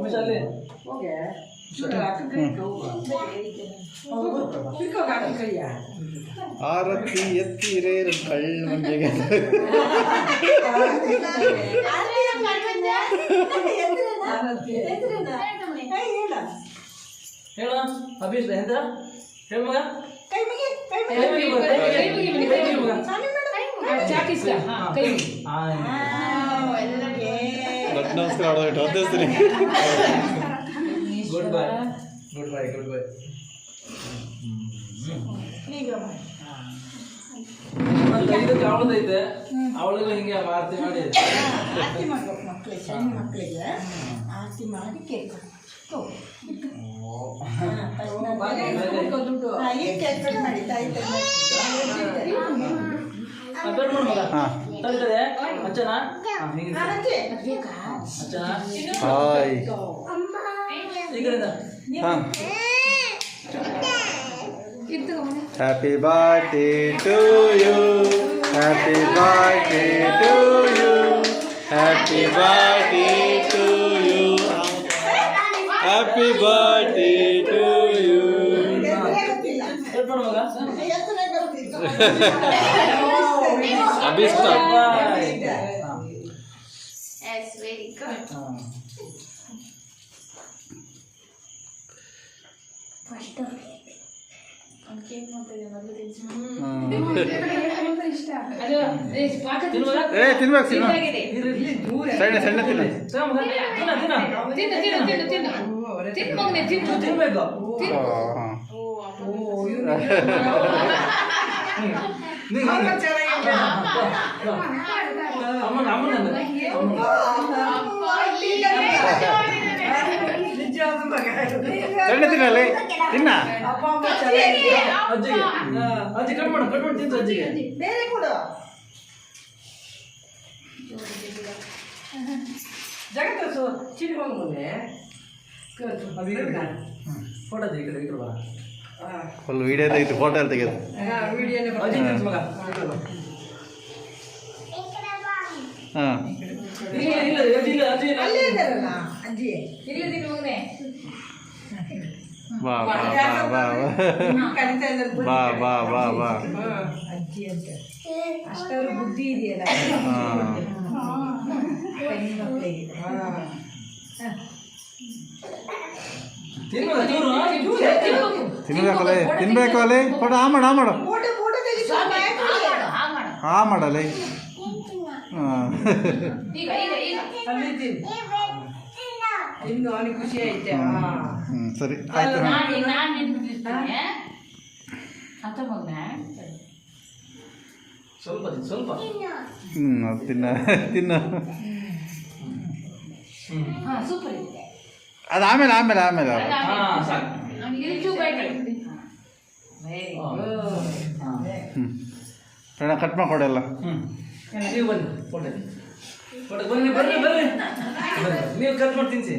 ಉಮೇಶ್ ಅಲ್ಲಿ ಹೋಗೆ ಅಕ್ಕ ಕೈ ತಿರ್ಕೋ ಅಕ್ಕ ಕೈಯ ಆರತಿ ಎತ್ತಿರೇರು ಕಳ್ಳ ಮಂದಿಗೆ ಹೇಳ ಅಭೀಶ್ ಎಂತ ಹೇಳ ಮಗ ಕೈ ಮುಗಿ ಕೈ ಕೈ ಮುಗಿ ಮುಗಿ ಮಗ, ಕೈ ಮುಗಿ, ಕೈ ಮುಗಿ, ಕೈ ಮುಗಿ ನಮಸ್ಕಾರ ಆಡೋದು ಹೊತ್ತಿಸ್ತೀನಿ good bye good bye good bye ಅವಳದೈತೆ ಅವಳಿಗೂ ಹಿಂಗೆ ಆರತಿ ಮಾಡಿ ಆರತಿ ಮಾಡ್ಬೇಕು ಮಕ್ಕಳಿಗೆ ಸಣ್ಣ ಮಕ್ಕಳಿಗೆ ಆರತಿ ಮಾಡಿ ಕೇಕ್ ದುಡ್ಡು. ಈಗ cake ಹಾಯ್ ಈ ಕಡೆಯಿಂದ ಹಾಂ happy birthday to you happy birthday to you happy birthday to you happy birthday to you cut ಮಾಡು ಮಗ ಅಭಿಷ್ಟ ತಿನ್ಬೇಕು ತಿನ್ನು. ತಿನ್ನಾಗಿದೆ. ಇರ್ಲಿ, ದೂರ ಸಣ್ಣ ಸಣ್ಣ ತಿನ್ನು. ತಗೋ ಮಗ. ತಿನ್ನ, ತಿನ್ನ. ತಿನ್ನು ತಿನ್ನು ತಿನ್ನು ತಿನ್ನು ತಿನ್ನು ಮಗನೇ ತಿನ್ನು ತಿನ್ಬೇಕು ಹಾಂ ನೀ- ನೀ- ಅಮ್ಮನ ಅಮ್ಮನ ಅಮ್ಮನ. ಸಣ್ಣ ತಿನ್ನಲಿ ತಿನ್ನ ಅಜ್ಜಿಗೆ ಅಜ್ಜಿ ಕಟ್ ಮಾಡು ಕಟ್ ಮಾಡಿ ತಿಂತು ಅಜ್ಜಿಗೆ ಬೇರೆ ಕೊಡು ಜಗತ್ತು ಚಿಡ್ಕೊಂಡು ಮುಂದೆ ಫೋಟೋ ತೆಗಿ ಈ ಕಡೆ ಈ ಕಡೆ ಬಾ ಫುಲ್ ವಿಡಿಯೋ ತೆಗೆದು ಫೋಟೋ ಎಲ್ಲ ತೆಗೆದು. ಹಾಂ ಬಾ ಬಾ ಬಾ ಬಾ. ಬಾ ಬಾ ಬುದ್ಧಿ ಇದೆಯಲ್ಲ? ತಿನ್ನು ತಿನ್ಬೇಕಲ್ಲ ತಿನ್ಬೇಕು ಅಲ್ಲಿ ಫೋಟೋ ಆ ಮಾಡು ಆ ಮಾಡು ಫೋಟೋ ಫೋಟೋ ತೆಗಿಸು ಆ ಮಾಡು ಆ ಮಾಡಲ್ಲ ಹಾಂ ಈಗ ಈಗ ಈಗ ಅಲ್ಲಿ ತಿನ್ನು ಇನ್ನು ಅವನಿಗೆ ಖುಷಿ ಐತೆ ಹ್ಞೂ ಸರಿ ಆಯ್ತು ನಾನು ನಾನು ನಿಂತಿರ್ತೀನಿ ಅಂತ ಮಗನೇ ಸ್ವಲ್ಪ ತಿನ್ನು, ಸ್ವಲ್ಪ ಹ್ಞೂ ಅದು ತಿನ್ನ ತಿನ್ನು ಹಾ ಸೂಪರ್ ಇದೆ ಅದು ಆಮೇಲೆ ಆಮೇಲೆ ಆಮೇಲೆ ಹಾ ಸಾಕು ಇದು ಚೂ ಬೈಟ್ ಬೇಡ ಕಟ್ ಮಾಡಿಕೊಡಲ್ಲ? ಹ್ಮ್. ನೀವು ಬನ್ನಿ ಕೊಡಿ ಬನ್ನಿ ಬರ್ರಿ ಬರ್ರಿ ಬರ್ರಿ. ನೀವು ಕಟ್ ಮಾಡ್ತೀನಿ